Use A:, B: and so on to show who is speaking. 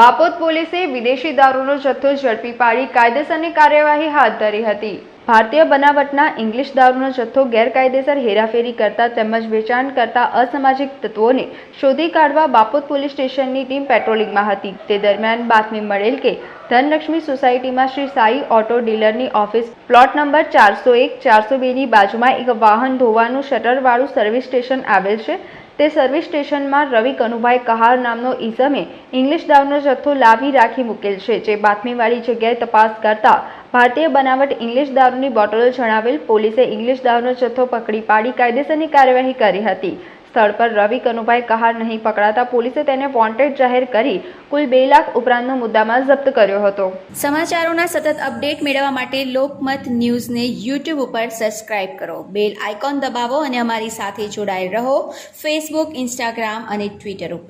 A: બાપોદ પોલીસે વિદેશી દારૂનો જથ્થો ઝડપી પાડી કાયદેસરની કાર્યવાહી હાથ ધરી હતી. ભારતીય બનાવટના ઇંગ્લિશ દારૂનો જથ્થો ગેરકાયદેસર હેરાફેરી કરતા તેમજ વેચાણ કરતા અસામાજિક તત્વોને શોધી કાઢવા બાપોદ પોલીસ સ્ટેશનની ટીમ પેટ્રોલિંગમાં હતી. તે દરમિયાન બાતમી મળેલ કે, ધનલક્ષ્મી સોસાયટીમાં શ્રી સાઈ ઓટો ડીલરની ઓફિસ પ્લોટ નંબર ચારસો એક, ચારસો બેની બાજુમાં એક વાહન ધોવાનું શટરવાળું સર્વિસ સ્ટેશન આવેલ છે. તે સર્વિસ સ્ટેશનમાં રવિ કનુભાઈ કહાર નામનો ઈસમે ઇંગ્લિશ દાવનો જથ્થો લાવી રાખી મૂકેલ છે, જે બાતમીવાળી જગ્યાએ તપાસ કરતા ભારતીય બનાવટ ઇંગ્લિશ દારૂની બોટલો જણાવેલ પોલીસે ઇંગ્લિશ દારૂનો જથ્થો પકડી પાડી કાયદેસરની કાર્યવાહી કરી હતી. સ્થળ પર રવિ કનુભાઈ કહાર નહીં પકડાતા પોલીસે તેને વોન્ટેડ જાહેર કરી કુલ બે લાખ ઉપરાંતનો મુદ્દામાં જપ્ત કર્યો હતો.
B: સમાચારોના સતત અપડેટ મેળવવા માટે લોકમત ન્યૂઝને યુટ્યુબ ઉપર સબસ્ક્રાઇબ કરો. બેલ આઇકોન દબાવો અને અમારી સાથે જોડાયેલ રહો ફેસબુક, ઇન્સ્ટાગ્રામ અને ટ્વિટર ઉપર.